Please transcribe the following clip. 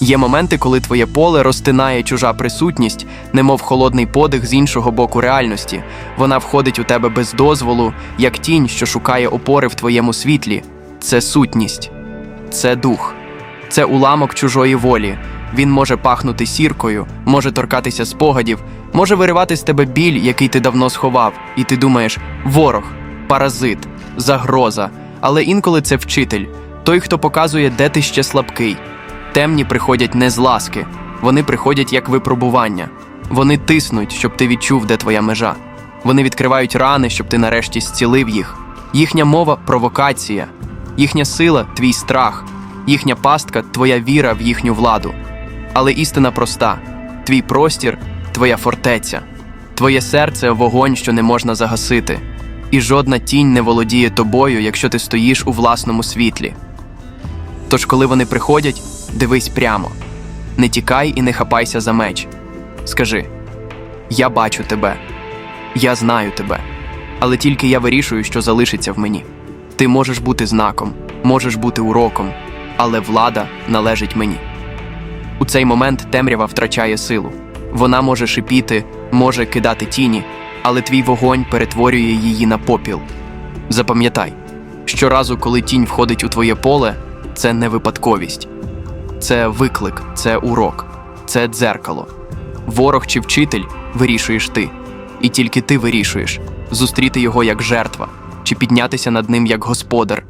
Є моменти, коли твоє поле розтинає чужа присутність, немов холодний подих з іншого боку реальності. Вона входить у тебе без дозволу, як тінь, що шукає опори в твоєму світлі. Це сутність, це дух, це уламок чужої волі. Він може пахнути сіркою, може торкатися спогадів, може виривати з тебе біль, який ти давно сховав, і ти думаєш ворог, паразит, загроза. Але інколи це вчитель, той, хто показує, де ти ще слабкий. Темні приходять не з ласки, вони приходять як випробування. Вони тиснуть, щоб ти відчув, де твоя межа. Вони відкривають рани, щоб ти нарешті зцілив їх. Їхня мова провокація, їхня сила твій страх, їхня пастка твоя віра в їхню владу. Але істина проста: твій простір, твоя фортеця, твоє серце вогонь, що не можна загасити, і жодна тінь не володіє тобою, якщо ти стоїш у власному світлі. Тож, коли вони приходять, дивись прямо, не тікай і не хапайся за меч. Скажи: Я бачу тебе, я знаю тебе, але тільки я вирішую, що залишиться в мені. Ти можеш бути знаком, можеш бути уроком, але влада належить мені. У цей момент темрява втрачає силу. Вона може шипіти, може кидати тіні, але твій вогонь перетворює її на попіл. Запам'ятай, щоразу, коли тінь входить у твоє поле, це не випадковість, це виклик, це урок, це дзеркало. Ворог чи вчитель вирішуєш ти, і тільки ти вирішуєш зустріти його як жертва, чи піднятися над ним як господар,